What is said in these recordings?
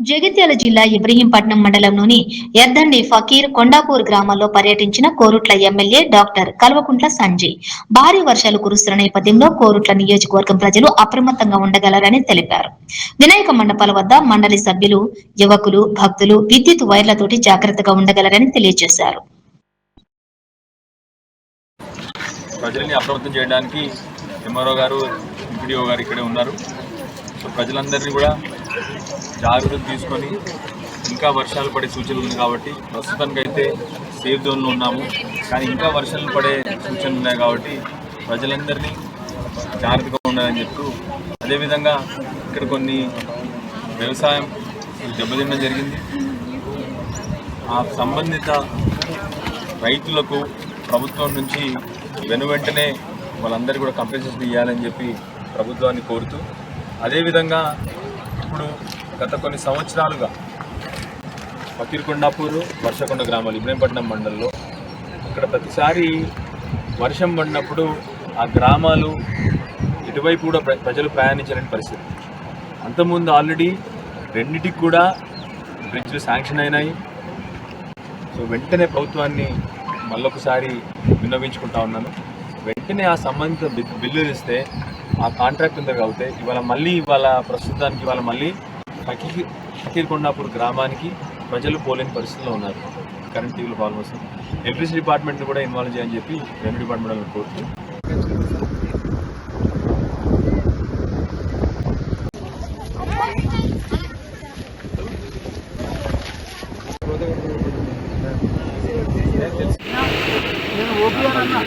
జగిత్యాల జిల్లా ఇబ్రహీంపట్నం మండలంలోని ఎద్దండి ఫకీర్ కొండాపూర్ గ్రామాల్లో పర్యటించిన కోరుట్ల ఎమ్మెల్యే డాక్టర్ కల్వకుంట్ల సంజయ్. భారీ వర్షాలు కురుస్తున్న నేపథ్యంలో కోరుట్ల నియోజకవర్గం ప్రజలు అప్రమత్తంగా ఉండగలరని తెలిపారు. వినాయక మండపాల వద్ద మండలి సభ్యులు యువకులు భక్తులు విద్యుత్ వైర్లతోటి జాగ్రత్తగా ఉండగలరని తెలియజేశారు. ప్రజల్ని అప్రమత్తం చేయడానికి ఎంఆర్ఓ గారు గారు ఇక్కడే ఉన్నారు. సో ప్రజలందరినీ కూడా జాగ్రత్తలు తీసుకొని ఇంకా వర్షాలు పడే సూచనలు ఉంది కాబట్టి ప్రస్తుతానికి అయితే సేఫ్ జోన్లో ఉన్నాము. కానీ ఇంకా వర్షాలు పడే సూచనలు ఉన్నాయి కాబట్టి ప్రజలందరినీ జాగ్రత్తగా ఉండాలని చెప్తూ అదేవిధంగా ఇక్కడ కొన్ని వ్యవసాయం దెబ్బతినడం జరిగింది. ఆ సంబంధిత రైతులకు ప్రభుత్వం నుంచి వెను వెంటనే వాళ్ళందరికీ కూడా కంపెన్సేషన్ ఇవ్వాలని చెప్పి ప్రభుత్వాన్ని కోరుతూ అదేవిధంగా ఇప్పుడు గత కొన్ని సంవత్సరాలుగా ఫకీర్కొండాపూర్ వర్షకొండ గ్రామాలు ఇబ్రహీంపట్నం మండలంలో ఇక్కడ ప్రతిసారి వర్షం పడినప్పుడు ఆ గ్రామాలు ఇటువైపు కూడా ప్రజలు ప్రయాణించలేని పరిస్థితి. అంతకుముందు ఆల్రెడీ రెండిటికి కూడా బ్రిడ్జ్లు శాంక్షన్ అయినాయి. సో వెంటనే ప్రభుత్వాన్ని మళ్ళొకసారి విన్నవించుకుంటా ఉన్నాను. వెంటనే ఆ సంబంధిత బిల్లులు ఇస్తే ఆ కాంట్రాక్ట్ ఉంది కాబట్టి ఇవాళ మళ్ళీ ఇవాళ ప్రస్తుతానికి ఇవాళ మళ్ళీ ఫకీర్ హకీర్కొండాపూర్ గ్రామానికి ప్రజలు పోలేని పరిస్థితుల్లో ఉన్నారు. కరెంట్ టీవీలు ఆల్మోస్ట్ ఎలక్ట్రిసిటీ డిపార్ట్మెంట్ని కూడా ఇన్వాల్వ్ చేయని చెప్పి రెవెన్యూ డిపార్ట్మెంట్ కోరుతూ నేను అన్నా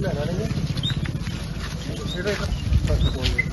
ਲੈ ਰਹੇ ਨੇ ਸਿਰੇ ਤੱਕ ਪਹੁੰਚੇ